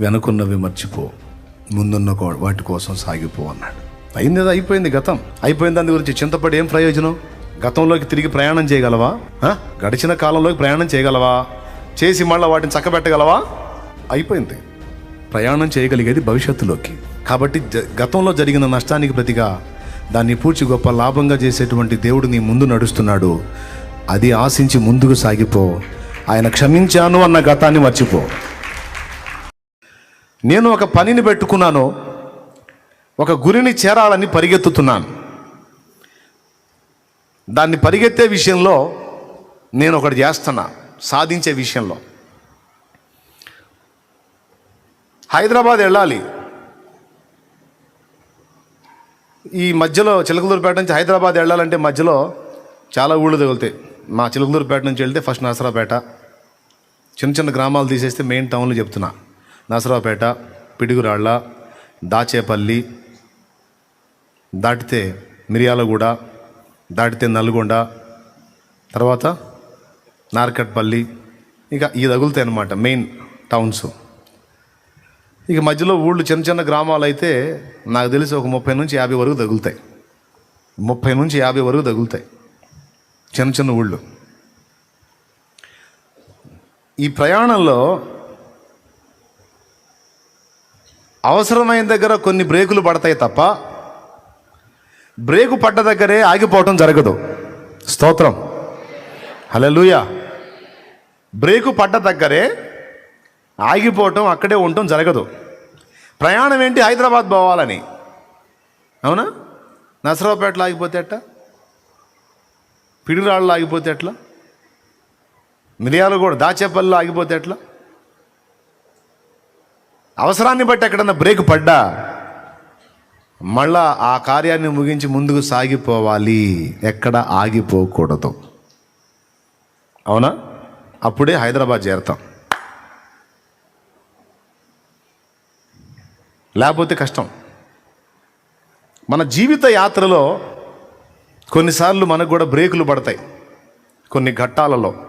వెనుకున్నవి మర్చిపో. ముందున్న కో- వాటి కోసం సాగిపో అన్నాడు. అయింది అది అయిపోయింది గతం. అయిపోయింది దాని గురించి చింతపడి ఏం ప్రయోజనం? గతంలోకి తిరిగి ప్రయాణం చేయగలవా? గడిచిన కాలంలోకి ప్రయాణం చేయగలవా? చేసి మళ్ళీ వాటిని చక్కబెట్టగలవా? అయిపోయింది. ప్రయాణం చేయగలిగేది భవిష్యత్తులోకి. కాబట్టి జ- గతంలో జరిగిన నష్టానికి ప్రతిగా దాన్ని పూర్చి గొప్ప లాభంగా చేసేటువంటి దేవుడు నీ ముందు నడుస్తున్నాడు. అది ఆశించి ముందుకు సాగిపో. ఆయన క్షమించాను అన్న గతాన్ని మర్చిపో. నేను ఒక పనిని పెట్టుకున్నాను. ఒక గురిని చేరాలని పరిగెత్తుతున్నాను. దాన్ని పరిగెత్తే విషయంలో నేను ఒకటి చేస్తున్నా సాధించే విషయంలో. హైదరాబాద్ వెళ్ళాలి. ఈ మధ్యలో చిలకలూరుపేట నుంచి హైదరాబాద్ వెళ్ళాలంటే మధ్యలో చాలా ఊళ్ళు తగులుతాయి. మా చిలకలూరుపేట నుంచి వెళ్తే ఫస్ట్ నాసరాపేట చిన్న చిన్న గ్రామాలు తీసేస్తే మెయిన్ టౌన్లు చెప్తున్నా. నసరావుపేట పిడుగురాళ్ళ దాచేపల్లి దాటితే మిరియాలగూడ దాటితే నల్గొండ తర్వాత నార్కట్పల్లి ఇంకా ఈ తగులుతాయి అన్నమాట మెయిన్ టౌన్స్. ఇక మధ్యలో ఊళ్ళు చిన్న చిన్న గ్రామాలు అయితే నాకు తెలిసి ఒక ముప్పై నుంచి యాభై వరకు తగులుతాయి. ముప్పై నుంచి యాభై వరకు తగులుతాయి. చిన్న చిన్న ఊళ్ళు. ఈ ప్రయాణంలో అవసరమైన దగ్గర కొన్ని బ్రేకులు పడతాయి తప్ప బ్రేకు పడ్డ దగ్గరే ఆగిపోవటం జరగదు. స్తోత్రం. హల్లెలూయా. బ్రేకు పడ్డ దగ్గరే ఆగిపోవటం అక్కడే ఉండటం జరగదు. ప్రయాణం ఏంటి? హైదరాబాద్ పోవాలని. అవునా? నసరావుపేటలో ఆగిపోతే ఎట్ట పిడిరాళ్ళు ఆగిపోతే ఎట్లా? మిరియాలు కూడా దాచేపల్లిలో ఆగిపోతే ఎట్లా? అవసరాన్ని బట్టి ఎక్కడన్నా బ్రేక్ పడ్డా మళ్ళా ఆ కార్యాన్ని ముగించి ముందుకు సాగిపోవాలి. ఎక్కడ ఆగిపోకూడదు. అవునా? అప్పుడే హైదరాబాద్ చేరుతాం. లేకపోతే కష్టం. మన జీవిత యాత్రలో కొన్నిసార్లు మనకు కూడా బ్రేకులు పడతాయి. కొన్ని ఘట్టాలలో.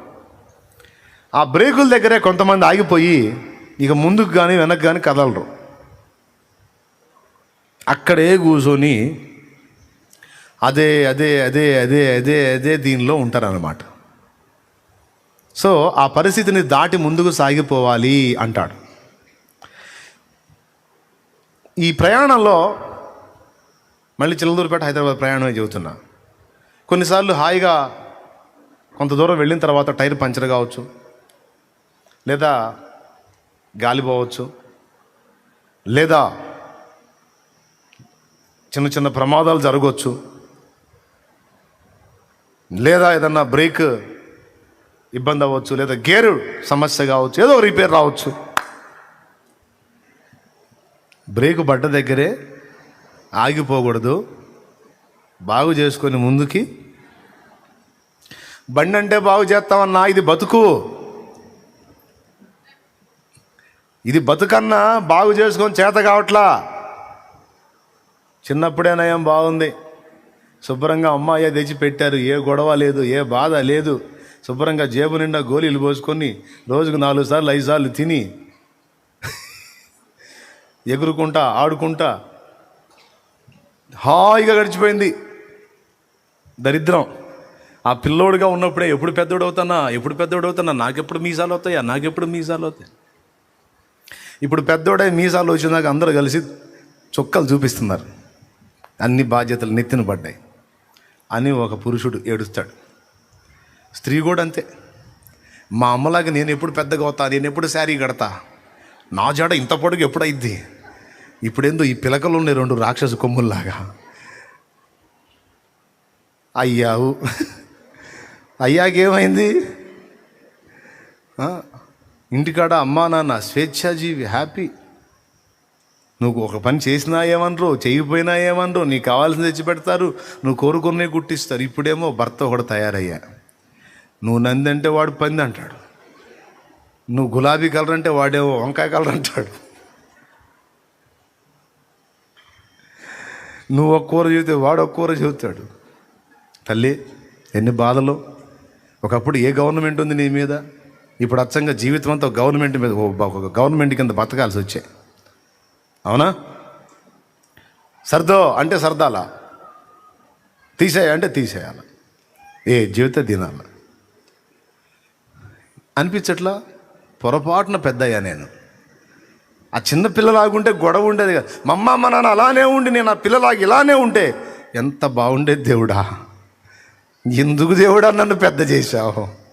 ఆ బ్రేకుల దగ్గరే కొంతమంది ఆగిపోయి ఇక ముందుకు కానీ వెనక్కి కానీ కదలరు. అక్కడే కూర్చొని అదే అదే అదే అదే అదే అదే దీనిలో ఉంటారన్నమాట. సో ఆ పరిస్థితిని దాటి ముందుకు సాగిపోవాలి అంటాడు. ఈ ప్రయాణంలో మళ్ళీ చిల్లదూరుపేట హైదరాబాద్ ప్రయాణమే చెబుతున్నా. కొన్నిసార్లు హాయిగా కొంత దూరం వెళ్ళిన తర్వాత టైర్ పంచర్ కావచ్చు. లేదా గాలిపోవచ్చు లేదా చిన్న చిన్న ప్రమాదాలు జరగవచ్చు లేదా ఏదన్నా బ్రేక్ ఇబ్బంది అవ్వచ్చు లేదా గేరు సమస్య కావచ్చు ఏదో రిపేర్ రావచ్చు. బ్రేక్ పడ్డ దగ్గరే ఆగిపోకూడదు. బాగు చేసుకొని ముందుకి. బండి అంటే బాగు చేస్తామన్నా ఇది బతుకు. ఇది బతుకన్నా బాగు చేసుకొని చేత కావట్లా. చిన్నప్పుడే నయం బాగుంది. శుభ్రంగా అమ్మాయి తెచ్చి పెట్టారు. ఏ గొడవ లేదు ఏ బాధ లేదు. శుభ్రంగా జేబు నిండా గోళీలు పోసుకొని రోజుకు నాలుగు సార్లు ఐదు సార్లు తిని ఎగురుకుంటా ఆడుకుంటా హాయిగా గడిచిపోయింది. దరిద్రం. ఆ పిల్లోడుగా ఉన్నప్పుడే ఎప్పుడు పెద్దోడు అవుతానా ఎప్పుడు పెద్దోడు అవుతానా నాకెప్పుడు మీసాలు అవుతాయా నాకెప్పుడు మీసాలు అవుతాయి ఇప్పుడు పెద్దోడే మీసాలు వచ్చినాక అందరూ కలిసి చుక్కలు చూపిస్తున్నారు. అన్ని బాధ్యతలు నెత్తిన పడ్డాయి. అని ఒక పురుషుడు ఏడుస్తాడు. స్త్రీ కూడా అంతే. మా అమ్మలాగా నేను ఎప్పుడు పెద్దగా అవుతా నేను ఎప్పుడు శారీ కడతా? నా జాడ ఇంత పొడుగు ఎప్పుడైద్ది? ఇప్పుడేందో ఈ పిలకలు ఉన్నాయి రెండు రాక్షస కొమ్ముల్లాగా. అయ్యావు. అయ్యాకేమైంది? ఇంటికాడ అమ్మా నాన్న స్వేచ్ఛాజీవి హ్యాపీ. నువ్వు ఒక పని చేసినా ఏమనరు చేయకపోయినా ఏమనరు నీకు కావాల్సింది తెచ్చి పెడతారు నువ్వు కోరుకునే గుట్టిస్తారు. ఇప్పుడేమో భర్త ఒకడు తయారయ్యా. నువ్వు నంది అంటే వాడు పంది అంటాడు. నువ్వు గులాబీ కలర్ అంటే వాడేమో వంకాయ కలర్ అంటాడు. నువ్వు ఒక కూర చెబితే వాడు ఒక కూర చెబుతాడు. తల్లి ఎన్ని బాధలు? ఒకప్పుడు ఏ గవర్నమెంట్ ఉంది నీ మీద? ఇప్పుడు అచ్చంగా జీవితం అంతా గవర్నమెంట్ మీద ఒక గవర్నమెంట్ కింద బతకాల్సి వచ్చాయి. అవునా? సర్దో అంటే సర్దాలా? తీసేయ అంటే తీసేయాలి? ఏ జీవితం దినాల. అనిపించట్లా? పొరపాటున పెద్దయ్యా నేను. ఆ చిన్న పిల్లలాగుంటే గొడవ ఉండేది కదా. మమ్మ మా నాన్న అలానే ఉండి నేను ఆ పిల్లలాగా ఇలానే ఉంటే ఎంత బాగుండేది దేవుడా? ఎందుకు దేవుడా నన్ను పెద్ద చేశావు?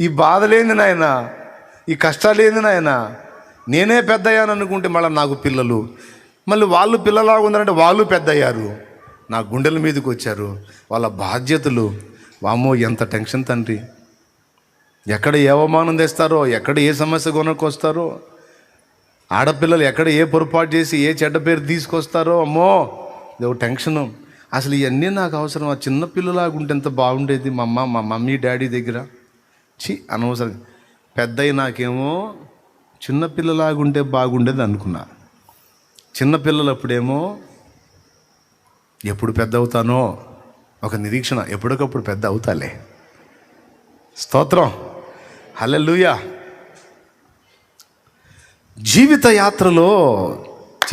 ఈ బాధలేంది నాయన ఈ కష్టాలేంది నాయన. నేనే పెద్ద అయ్యాను అనుకుంటే మళ్ళీ నాకు పిల్లలు. మళ్ళీ వాళ్ళు పిల్లలాగా ఉందంటే వాళ్ళు పెద్ద అయ్యారు నా గుండెల మీదకి వచ్చారు. వాళ్ళ బాధ్యతలు. వామ్మో ఎంత టెన్షన్ తండ్రి. ఎక్కడ ఏ అవమానం తెస్తారో ఎక్కడ ఏ సమస్య కొనకొస్తారో ఆడపిల్లలు ఎక్కడ ఏ పొరపాటు చేసి ఏ చెడ్డ పేరు తీసుకొస్తారో అమ్మో ఇదో టెన్షను. అసలు ఇవన్నీ నాకు అవసరం. ఆ చిన్న పిల్లలాగా ఉంటే ఎంత బాగుండేది. మా అమ్మ మా మమ్మీ డాడీ దగ్గర. చి అనవసరం పెద్ద నాకేమో చిన్నపిల్లలాగుంటే బాగుండేది అనుకున్నా. చిన్నపిల్లలు అప్పుడేమో ఎప్పుడు పెద్ద అవుతానో ఒక నిరీక్షణ ఎప్పటికప్పుడు పెద్ద అవుతాలే స్తోత్రం. హల్లెలూయా. జీవిత యాత్రలో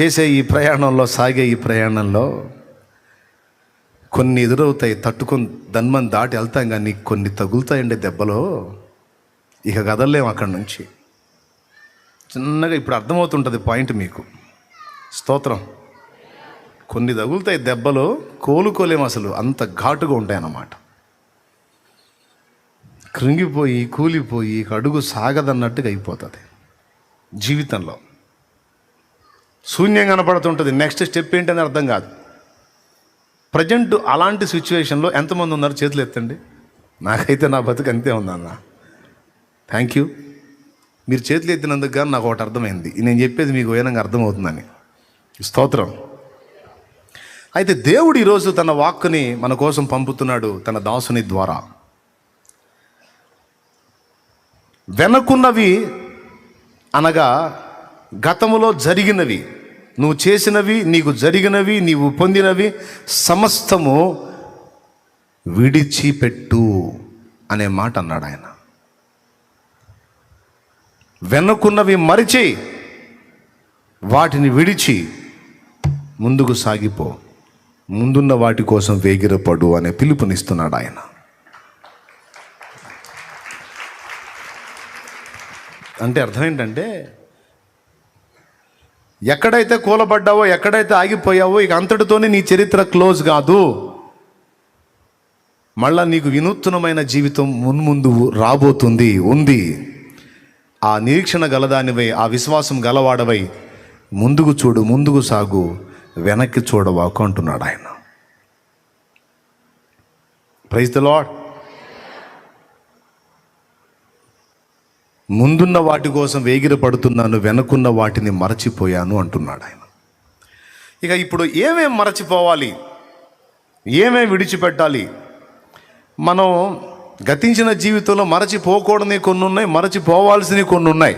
చేసే ఈ ప్రయాణంలో సాగే ఈ ప్రయాణంలో కొన్ని ఎదురవుతాయి తట్టుకొని దన్మని దాటి వెళ్తాం కానీ కొన్ని తగులుతాయండి దెబ్బలో. ఇక కదలలేము అక్కడి నుంచి. చిన్నగా ఇప్పుడు అర్థమవుతుంటుంది పాయింట్ మీకు. స్తోత్రం. కొన్ని తగులుతాయి దెబ్బలు కోలుకోలేము అసలు. అంత ఘాటుగా ఉంటాయి అన్నమాట కృంగిపోయి కూలిపోయి అడుగు సాగదన్నట్టుగా అయిపోతుంది జీవితంలో. శూన్యం కనపడుతుంటుంది. నెక్స్ట్ స్టెప్ ఏంటని అర్థం కాదు. ప్రజెంట్ అలాంటి సిచ్యువేషన్లో ఎంతమంది ఉన్నారు చేతులు ఎత్తండి? నాకైతే నా బతుకు అంతే ఉందన్న థ్యాంక్ యూ మీరు చేతులు ఎత్తినందుకు కానీ నాకు ఒకటి అర్థమైంది. నేను చెప్పేది మీకు ఏనంగా అర్థమవుతుందని. స్తోత్రం. అయితే దేవుడు ఈరోజు తన వాక్కుని మన కోసం పంపుతున్నాడు తన దాసుని ద్వారా. వెనకున్నవి అనగా గతములో జరిగినవి. నువ్వు చేసినవి నీకు జరిగినవి నీవు పొందినవి సమస్తము విడిచిపెట్టు అనే మాట అన్నాడు ఆయన. వెనుకున్నవి మరిచి వాటిని విడిచి ముందుకు సాగిపో. ముందున్న వాటి కోసం వేగిరపడు అనే పిలుపునిస్తున్నాడు ఆయన. అంటే అర్థం ఏంటంటే ఎక్కడైతే కూలబడ్డావో ఎక్కడైతే ఆగిపోయావో ఇక అంతటితోనే నీ చరిత్ర క్లోజ్ కాదు. మళ్ళా నీకు వినూత్నమైన జీవితం మున్ముందు రాబోతుంది ఉంది. ఆ నిరీక్షణ గలదానివై ఆ విశ్వాసం గలవాడవై ముందుకు చూడు ముందుకు సాగు వెనక్కి చూడవాకు అంటున్నాడు ఆయన. ప్రైజ్ ద లాడ్ ముందున్న వాటి కోసం వేగిరపడుతున్నాను పడుతున్నాను వెనకున్న వాటిని మరచిపోయాను అంటున్నాడు ఆయన. ఇక ఇప్పుడు ఏమేం మరచిపోవాలి? ఏమేం విడిచిపెట్టాలి? మనం గతించిన జీవితంలో మరచిపోకూడని కొన్ని ఉన్నాయి మరచిపోవాల్సినవి కొన్ని ఉన్నాయి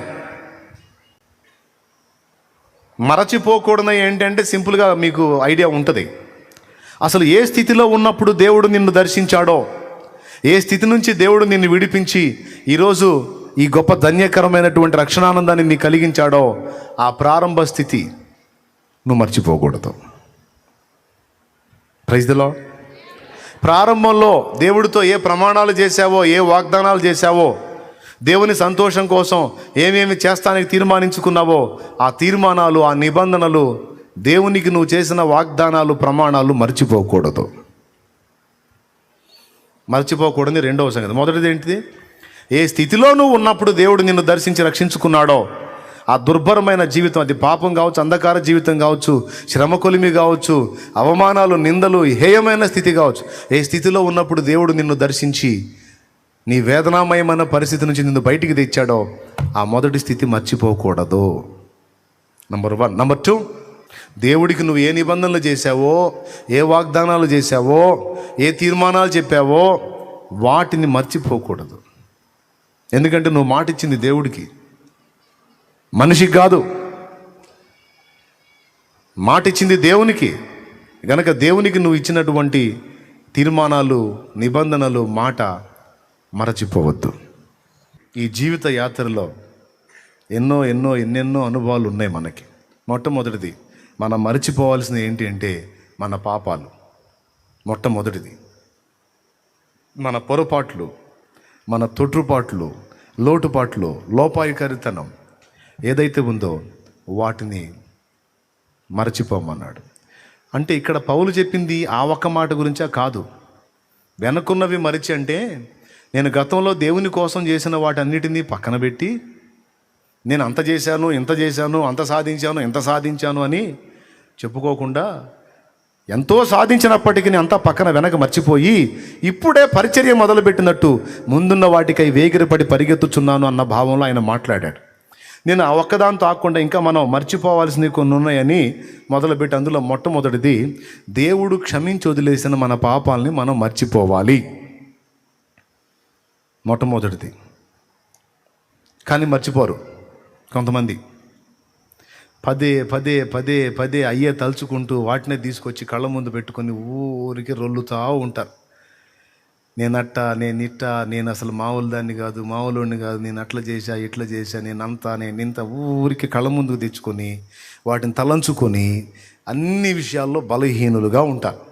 మరచిపోకూడని ఏంటంటే సింపుల్గా మీకు ఐడియా ఉంటుంది. అసలు ఏ స్థితిలో ఉన్నప్పుడు దేవుడు నిన్ను దర్శించాడో ఏ స్థితి నుంచి దేవుడు నిన్ను విడిపించి ఈరోజు ఈ గొప్ప ధన్యకరమైనటువంటి రక్షణానందాన్ని నీ కలిగించాడో ఆ ప్రారంభ స్థితి నువ్వు మర్చిపోకూడదు. ప్రైజ్లో ప్రారంభంలో దేవుడితో ఏ ప్రమాణాలు చేశావో ఏ వాగ్దానాలు చేశావో దేవుని సంతోషం కోసం ఏమేమి చేస్తానికి తీర్మానించుకున్నావో ఆ తీర్మానాలు ఆ నిబంధనలు దేవునికి నువ్వు చేసిన వాగ్దానాలు ప్రమాణాలు మర్చిపోకూడదు. మర్చిపోకూడదు రెండవ సంగతి. మొదటిది ఏంటిది? ఏ స్థితిలో నువ్వు ఉన్నప్పుడు దేవుడు నిన్ను దర్శించి రక్షించుకున్నాడో? ఆ దుర్భరమైన జీవితం అది పాపం కావచ్చు అంధకార జీవితం కావచ్చు శ్రమ కొలిమి కావచ్చు అవమానాలు నిందలు హేయమైన స్థితి కావచ్చు. ఏ స్థితిలో ఉన్నప్పుడు దేవుడు నిన్ను దర్శించి నీ వేదనామయమైన పరిస్థితి నుంచి నిన్ను బయటికి తెచ్చాడో ఆ మొదటి స్థితి మర్చిపోకూడదు. నంబర్ వన్ నంబర్ టూ దేవుడికి నువ్వు ఏ నిబంధనలు చేశావో ఏ వాగ్దానాలు చేశావో ఏ తీర్మానాలు చెప్పావో వాటిని మర్చిపోకూడదు. ఎందుకంటే నువ్వు మాట ఇచ్చింది దేవుడికి. మనిషికి కాదు. మాట ఇచ్చింది దేవునికి. గనక దేవునికి నువ్వు ఇచ్చినటువంటి తీర్మానాలు నిబంధనలు మాట మరచిపోవద్దు. ఈ జీవిత యాత్రలో ఎన్నో ఎన్నో ఎన్నెన్నో అనుభవాలు ఉన్నాయి మనకి. మొట్టమొదటిది మనం మర్చిపోవాల్సింది ఏంటి అంటే మన పాపాలు. మొట్టమొదటిది మన పొరపాట్లు. మన తొట్టుపాట్లు లోటుపాట్లు లోపాయికరితనం ఏదైతే ఉందో వాటిని మరచిపోమన్నాడు. అంటే ఇక్కడ పౌలు చెప్పింది ఆ ఒక్క మాట గురించా కాదు. వెనకున్నవి మరిచి అంటే నేను గతంలో దేవుని కోసం చేసిన వాటన్నిటినీ పక్కన పెట్టి నేను అంత చేశాను ఇంత చేశాను అంత సాధించాను ఇంత సాధించాను అని చెప్పుకోకుండా ఎంతో సాధించినప్పటికీ అంతా పక్కన వెనక మర్చిపోయి ఇప్పుడే పరిచర్య మొదలుపెట్టినట్టు ముందున్న వాటికై వేగిరపడి పరిగెత్తుచున్నాను అన్న భావంలో ఆయన మాట్లాడాడు. నేను ఆ ఒక్కదాంతో ఆకుండా ఇంకా మనం మర్చిపోవాల్సినవి కొన్ని ఉన్నాయని మొదలుపెట్టి అందులో మొట్టమొదటిది దేవుడు క్షమించి వదిలేసిన మన పాపాలని మనం మర్చిపోవాలి. మొట్టమొదటిది. కానీ మర్చిపోరు కొంతమంది. పదే పదే పదే పదే అయ్యే తలుచుకుంటూ వాటినే తీసుకొచ్చి కళ్ళ ముందు పెట్టుకొని ఊరికి రొల్లుతా ఉంటారు. నేనట్ట నేనిట్ట నేను అసలు మామూలు దాన్ని కాదు మామూలుని కాదు నేను అట్లా చేశా ఇట్లా చేశా నేను అంతా నేను ఇంత ఊరికి కళ్ళ ముందుకు తెచ్చుకొని వాటిని తలంచుకొని అన్ని విషయాల్లో బలహీనులుగా ఉంటాను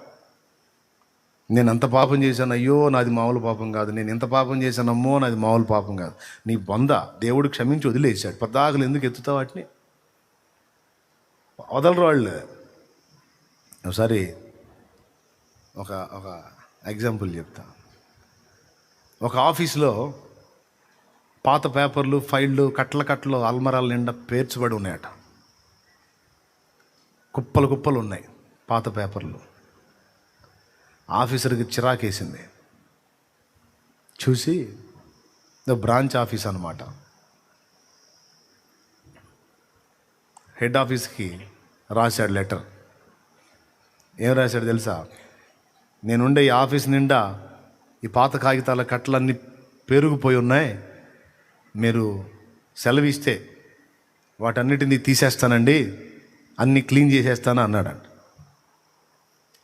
నేను అంత పాపం చేశాను అయ్యో నాది మామూలు పాపం కాదు. నేను ఎంత పాపం చేశానమ్మో నాది మామూలు పాపం కాదు. నీ బొంద దేవుడు క్షమించి వదిలేశాడు. పద్దాకులు ఎందుకు ఎత్తుతావు వాటిని? వదలరు వాళ్ళు ఒకసారి ఒక ఒక ఎగ్జాంపుల్ చెప్తా. ఒక ఆఫీస్లో పాత పేపర్లు ఫైళ్ళు కట్టల కట్టలు అల్మరాల నిండా పేర్చబడి ఉన్నాయట. కుప్పలు కుప్పలు ఉన్నాయి పాత పేపర్లు. ఆఫీసర్కి చిరాకేసింది. చూసి బ్రాంచ్ ఆఫీస్ అనమాట హెడ్ ఆఫీస్కి రాశాడు లెటర్. ఏం రాశాడు తెలుసా? నేనుండే ఈ ఆఫీస్ నిండా ఈ పాత కాగితాల కట్టలన్నీ పెరిగిపోయి ఉన్నాయి. మీరు సెలవు ఇస్తే వాటన్నిటిని తీసేస్తానండి. అన్నీ క్లీన్ చేసేస్తాను అన్నాడు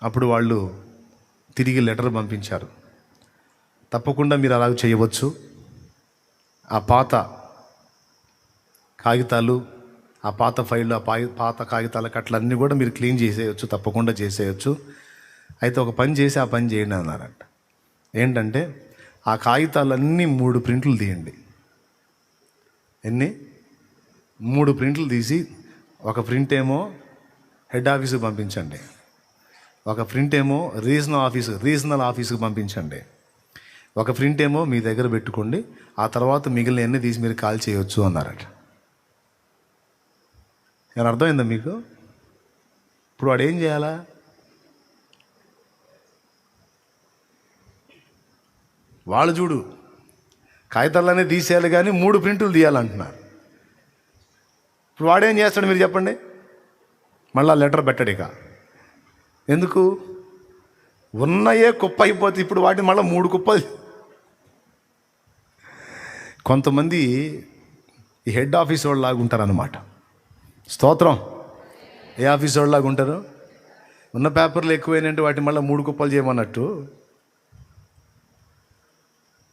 అప్పుడు వాళ్ళు తిరిగి లెటర్ పంపించారు. తప్పకుండా మీరు అలాగ చేయవచ్చు. ఆ పాత కాగితాలు ఆ పాత ఫైళ్ళు ఆ పాత కాగితాల కట్లన్నీ కూడా మీరు క్లీన్ చేసేయచ్చు తప్పకుండా చేసేయచ్చు. అయితే ఒక పని చేసి ఆ పని చేయండి అన్నారంట. ఏంటంటే ఆ కాగితాలన్నీ మూడు ప్రింట్లు తీయండి. ఎన్ని? మూడు ప్రింట్లు తీసి ఒక ప్రింట్ ఏమో హెడ్ ఆఫీస్కి పంపించండి. ఒక ప్రింట్ ఏమో రీజనల్ ఆఫీస్ రీజనల్ ఆఫీస్కి పంపించండి. ఒక ప్రింట్ ఏమో మీ దగ్గర పెట్టుకోండి. ఆ తర్వాత మిగిలిన అన్ని తీసి మీరు కాల్ చేయొచ్చు అన్నారట. ఏమైనా అర్థమైందా మీకు? ఇప్పుడు వాడు ఏం చేయాలా? వాళ్ళు చూడు కాగితాలనే తీసేయాలి కానీ మూడు ప్రింటులు తీయాలంటున్నారు. ఇప్పుడు వాడేం చేస్తాడు మీరు చెప్పండి? మళ్ళా లెటర్ పెట్టడు ఇక. ఎందుకు? ఉన్నయే కుప్ప అయిపోతే ఇప్పుడు వాటిని మళ్ళీ మూడు కుప్పలు కొంతమంది ఈ హెడ్ ఆఫీస్ వాళ్ళలాగా ఉంటారన్నమాట. స్తోత్రం. ఏ ఆఫీస్ వాళ్ళలాగా ఉంటారు? ఉన్న పేపర్లు ఎక్కువైనంటే వాటిని మళ్ళీ మూడు కుప్పలు చేయమన్నట్టు.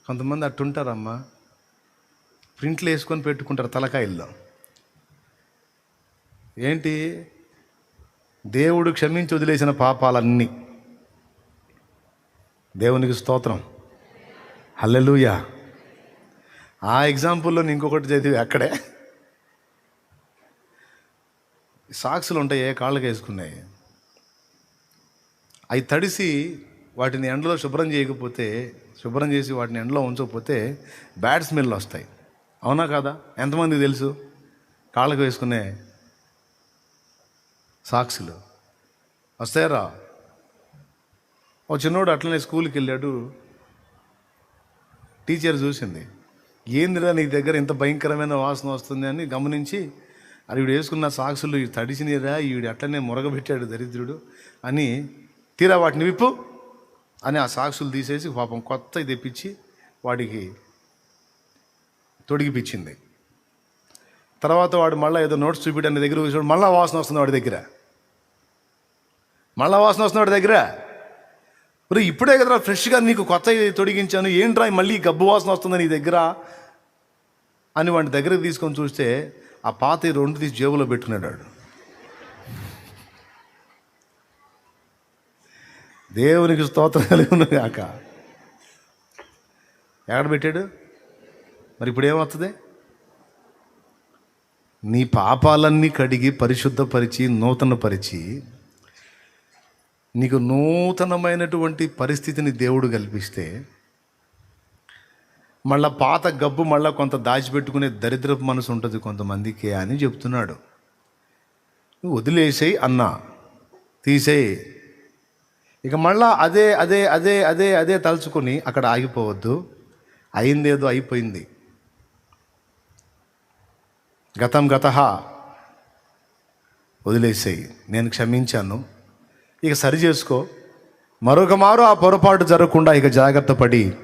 కొంతమంది అట్టుంటారమ్మా. ప్రింట్లు వేసుకొని పెట్టుకుంటారు తలకాయల్లో. ఏంటి? దేవుడు క్షమించి వదిలేసిన పాపాలన్నీ. దేవునికి స్తోత్రం. హల్లెలూయా. ఆ ఎగ్జాంపుల్లో ఇంకొకటి చదివి అక్కడే. సాక్సులు ఉంటాయి ఏ కాళ్ళకి వేసుకున్నాయి. అవి తడిసి వాటిని ఎండలో శుభ్రం చేయకపోతే శుభ్రం చేసి వాటిని ఎండలో ఉంచకపోతే బ్యాడ్ స్మెల్ వస్తాయి. అవునా కాదా? ఎంతమందికి తెలుసు? కాళ్ళకు వేసుకునే సాక్సులు. వస్తాయరా? ఓ చిన్నోడు అట్లనే స్కూల్కి వెళ్ళాడు టీచర్ చూసింది. ఏందిరా నీ దగ్గర ఇంత భయంకరమైన వాసన వస్తుంది అని గమనించి అది వీడు వేసుకున్న సాక్సులు ఇవి తడిసినరా వీడు అట్లనే మురగబెట్టాడు దరిద్రుడు అని తీరా వాటిని విప్పు అని ఆ సాక్సులు తీసేసి పాపం కొత్త తెప్పించి వాడికి తొడిగిపించింది తర్వాత వాడు మళ్ళీ ఏదో నోట్స్ చూపించడానికి దగ్గర కూర్చోడు మళ్ళీ వాసన వస్తుంది వాడి దగ్గర. మళ్ళీ వాసన వస్తుంది వాడి దగ్గర. మరి ఇప్పుడే కదరా ఫ్రెష్గా నీకు కొత్త తొడిగించాను ఏంట్రా మళ్ళీ గబ్బు వాసన వస్తుంది నీ దగ్గర? అని వాడి దగ్గర తీసుకొని చూస్తే ఆ పాత రెండు తీసి జేబులో పెట్టుకున్నాడు వాడు. దేవునికి స్తోత్రం కలిగి కాక. ఎక్కడ పెట్టాడు? మరి ఇప్పుడు ఏమవుతుంది నీ పాపాలన్నీ కడిగి పరిశుద్ధపరిచి నూతనపరిచి నీకు నూతనమైనటువంటి పరిస్థితిని దేవుడు కల్పిస్తే మళ్ళా పాత గబ్బు మళ్ళా కొంత దాచిపెట్టుకునే దరిద్రపు మనసు ఉంటుంది కొంతమందికి అని చెప్తున్నాడు. నువ్వు వదిలేసేయి అన్నా తీసేయి. ఇక మళ్ళా అదే అదే అదే అదే అదే తలుచుకొని అక్కడ ఆగిపోవద్దు. అయిందేదో అయిపోయింది. గతం గత వదిలేసేయి నేను క్షమించాను. ఇక సరి చేసుకో. మరొక మారు ఆ పొరపాటు జరగకుండా ఇక జాగ్రత్త పడి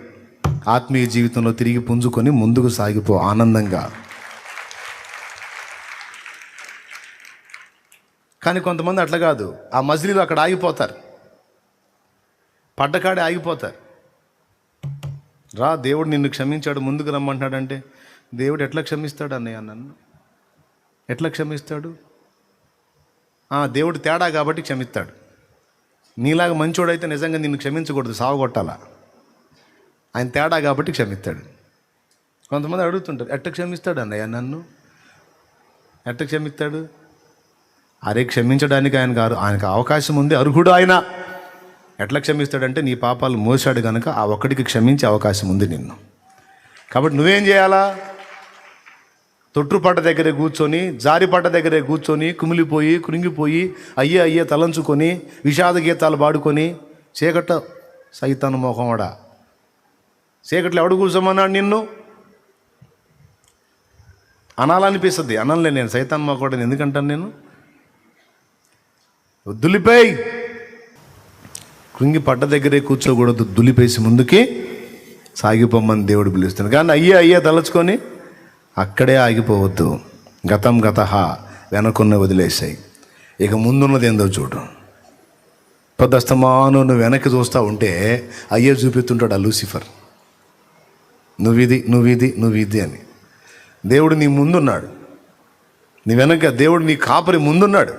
ఆత్మీయ జీవితంలో తిరిగి పుంజుకొని ముందుకు సాగిపో ఆనందంగా. కానీ కొంతమంది అట్లా కాదు. ఆ మజిలీలో అక్కడ ఆగిపోతారు. పడ్డకాడే ఆగిపోతారు. రా దేవుడు నిన్ను క్షమించాడు ముందుకు రమ్మంటున్నాడంటే దేవుడు ఎట్లా క్షమిస్తాడు అన్నయ్య నన్ను? ఎట్లా క్షమిస్తాడు? దేవుడు తేడా కాబట్టి క్షమిస్తాడు. నీలాగా మంచోడైతే నిజంగా నిన్ను క్షమించకూడదు సావగొట్టాలా? ఆయన తేడా కాబట్టి క్షమిస్తాడు. కొంతమంది అడుగుతుంటారు ఎట్ట క్షమిస్తాడు అన్నయ్య నన్ను? ఎట్ట క్షమిస్తాడు? అరే క్షమించడానికి ఆయన గారు ఆయనకు అవకాశం ఉంది అర్హుడు ఆయన. ఎట్లా క్షమిస్తాడంటే నీ పాపాలు మోసాడు కనుక ఆ ఒక్కడికి క్షమించే అవకాశం ఉంది నిన్ను. కాబట్టి నువ్వేం చేయాలా? తొట్టుపడ్డ దగ్గరే కూర్చొని జారిపడ్డ దగ్గరే కూర్చొని కుమిలిపోయి కృంగిపోయి అయ్యే అయ్యే తలంచుకొని విషాద గీతాలు పాడుకొని చీకట సైతాను మోహమడా చీకట్లో ఎవడు కూర్చోమన్నాడు నిన్ను? అనాలనిపిస్తుంది. అనలే నేను సైతాన్మ కూడా ఎందుకంటాను నేను? దులిపేయి! కృంగి పడ్డ దగ్గరే కూర్చోకూడదు. దులిపేసి ముందుకి సాగిపోమ్మని దేవుడు పిలుస్తున్నాడు. కానీ అయ్యే అయ్యే తలుచుకొని అక్కడే ఆగిపోవద్దు. గతం గత వెనకున్న వదిలేసాయి. ఇక ముందున్నది ఏందో చూడు. పొద్దస్తమాను నువ్వు వెనక్కి చూస్తూ ఉంటే అయ్యే చూపిస్తుంటాడు ఆ లూసిఫర్. నువ్విది నువ్విది నువ్విది అని. దేవుడు నీ ముందున్నాడు. నీ వెనక దేవుడు నీ కాపరి ముందున్నాడు.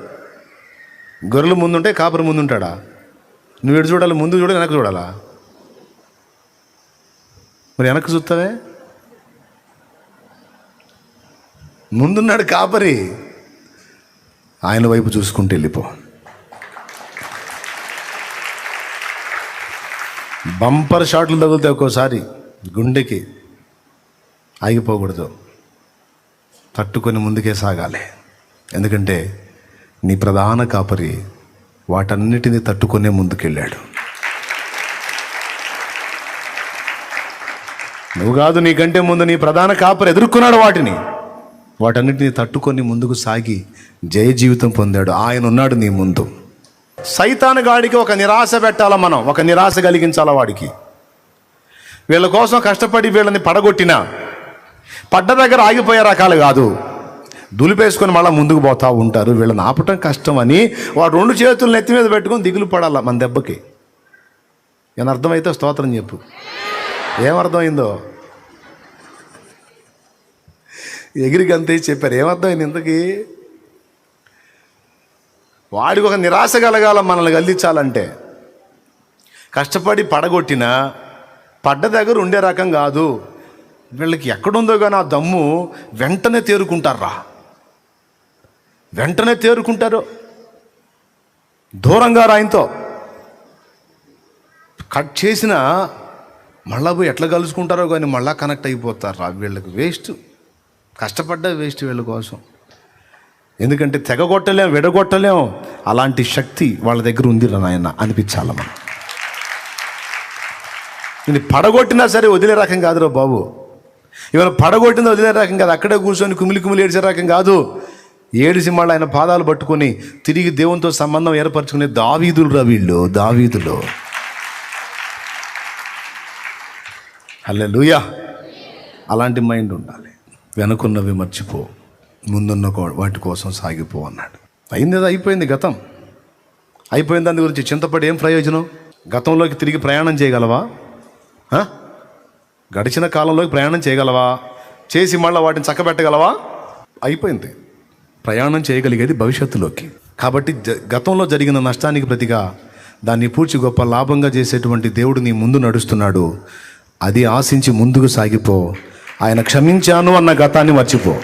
గొర్రెలు ముందుంటే కాపరి ముందుంటాడా? నువ్వు ఎడు చూడాలి? ముందు చూడాలి వెనక చూడాలా? మరి వెనక్కి చూస్తావే? ముందున్నాడు కాపరి. ఆయన వైపు చూసుకుంటూ వెళ్ళిపో. బంపర్ షాట్లు తగులుతాయి ఒక్కోసారి. గుండెకి ఆగిపోకూడదు. తట్టుకొని ముందుకే సాగాలి. ఎందుకంటే నీ ప్రధాన కాపరి వాటన్నిటిని తట్టుకునే ముందుకెళ్ళాడు. నువ్వు కాదు నీకంటే ముందు నీ ప్రధాన కాపరి ఎదుర్కొన్నాడు వాటిని. వాటన్నిటిని తట్టుకొని ముందుకు సాగి జయ జీవితం పొందాడు. ఆయన ఉన్నాడు నీ ముందు. సైతాను గాడికి ఒక నిరాశ పెట్టాలా మనం? ఒక నిరాశ కలిగించాలా వాడికి? వీళ్ళ కోసం కష్టపడి వీళ్ళని పడగొట్టిన పడ్డ దగ్గర ఆగిపోయే రకాలు కాదు. దులిపేసుకొని మళ్ళీ ముందుకు పోతూ ఉంటారు. వీళ్ళని ఆపటం కష్టం అని వాడు రెండు చేతులు నెత్తి మీద పెట్టుకొని దిగులు పడాల మన దెబ్బకి? నేను అర్థమైతే స్తోత్రం చెప్పు. ఏమర్థమైందో ఎగిరికి అంతే చెప్పారు. ఏమర్థమైంది ఇంతకీ? వాడికి ఒక నిరాశ కలగాల మనల్ని గల్లించాలంటే కష్టపడి పడగొట్టిన పడ్డ దగ్గర ఉండే రకం కాదు. వీళ్ళకి ఎక్కడుందో కానీ ఆ దమ్ము వెంటనే తేరుకుంటారా? వెంటనే తేరుకుంటారు. దూరంగా రాయంతో. కట్ చేసిన మళ్ళా పోయి ఎట్లా కలుసుకుంటారో కానీ మళ్ళా కనెక్ట్ అయిపోతారు? రా వీళ్ళకి వేస్ట్. కష్టపడ్డ వేస్ట్ వీళ్ళ కోసం. ఎందుకంటే తెగగొట్టలేం విడగొట్టలేం. అలాంటి శక్తి వాళ్ళ దగ్గర ఉందిరా నాయన అనిపించాల మనం ఇది పడగొట్టినా సరే వదిలే రకం కాదురా బాబు. ఇవాళ పడగొట్టింది వదిలే రకం కాదు అక్కడే కూర్చొని కుమిలి కుమిలి ఏడిసే రకం కాదు. ఏడిసి మళ్ళీ ఆయన పాదాలు పట్టుకొని తిరిగి దేవునితో సంబంధం ఏర్పరచుకునే దావీదులు రా వీళ్ళు దావీదులు. హల్లెలూయా. అలాంటి మైండ్ ఉండాలి. వెనుకున్నవి మర్చిపో ముందున్న వాటి కోసం సాగిపో అన్నాడు. అయింది అది అయిపోయింది గతం. అయిపోయిన దాని గురించి చింతపడి ఏం ప్రయోజనం? గతంలోకి తిరిగి ప్రయాణం చేయగలవా? గడిచిన కాలంలోకి ప్రయాణం చేయగలవా? చేసి మళ్ళీ వాటిని చక్కబెట్టగలవా? అయిపోయింది. ప్రయాణం చేయగలిగేది భవిష్యత్తులోకి. కాబట్టి జ- గతంలో జరిగిన నష్టానికి ప్రతిగా దాన్ని పూడ్చి గొప్ప లాభంగా చేసేటువంటి దేవుడు నీ ముందు నడుస్తున్నాడు. అది ఆశించి ముందుకు సాగిపో. ఆయన క్షమించాను అన్న గతాన్ని మర్చిపో.